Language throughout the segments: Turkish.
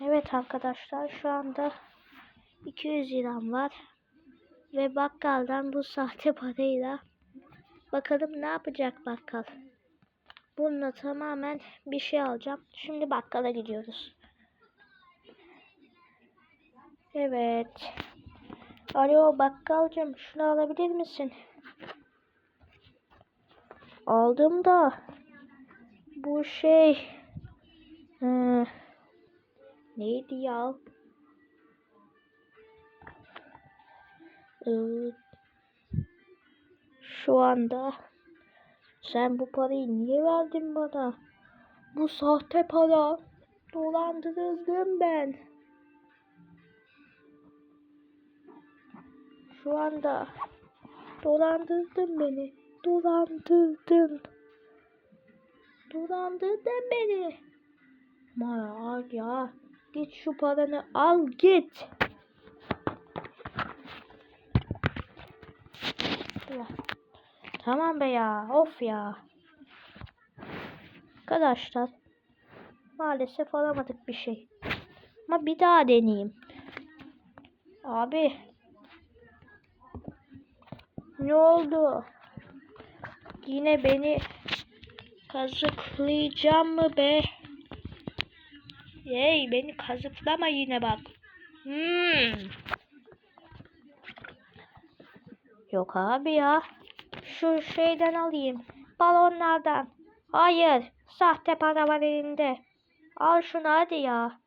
Evet arkadaşlar şu anda 200 liram var. Ve bakkaldan bu sahte parayla bakalım ne yapacak bakkal. Bununla tamamen bir şey alacağım. Şimdi bakkala gidiyoruz. Evet. Alo bakkalcım şunu alabilir misin? Aldım da bu şey neydi ya? Ee, şu anda sen bu parayı niye verdin bana? Bu sahte para. Dolandırıldım ben. Şu anda dolandırdın beni. Dolandırdın. Dolandırdın beni. Ama ya git şu paranı al git. Tamam be ya. Of ya. Arkadaşlar maalesef alamadık bir şey. Ama bir daha deneyeyim. Abi ne oldu? Yine beni kazıklayacağım mı be? Hey beni kazıklama yine bak. Hmm. Yok abi ya. Şu şeyden alayım. Balonlardan. Hayır. Sahte para var elinde. Al şunu hadi ya.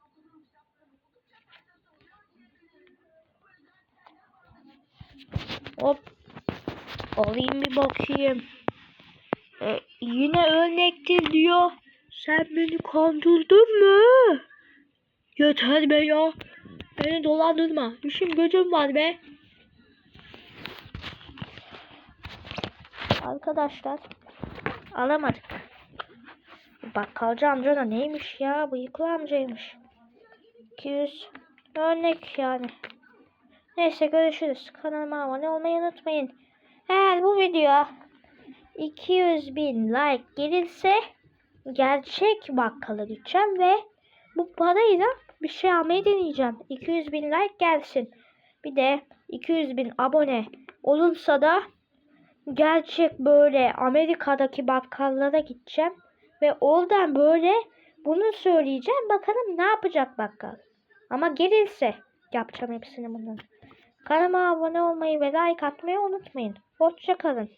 Hop. Alayım bir bakayım. E, yine örnektir diyor. Sen beni kandırdın mı? Yeter be ya. Beni dolandırma. İşim gücüm var be. Arkadaşlar alamadık. Bakkalcı amca da neymiş ya? Bıyıklı amcaymış. 200 örnek yani. Neyse görüşürüz. Kanalıma abone olmayı unutmayın. Eğer bu videoya 200 bin like gelirse gerçek bakkala gideceğim ve bu parayla bir şey almayı deneyeceğim. 200 bin like gelsin. Bir de 200 bin abone olursa da gerçek böyle Amerika'daki bakkallara gideceğim ve oradan böyle bunu söyleyeceğim. Bakalım ne yapacak bakkal. Ama gelirse yapacağım hepsini bunun. Kanalıma abone olmayı ve like atmayı unutmayın. Hoşçakalın.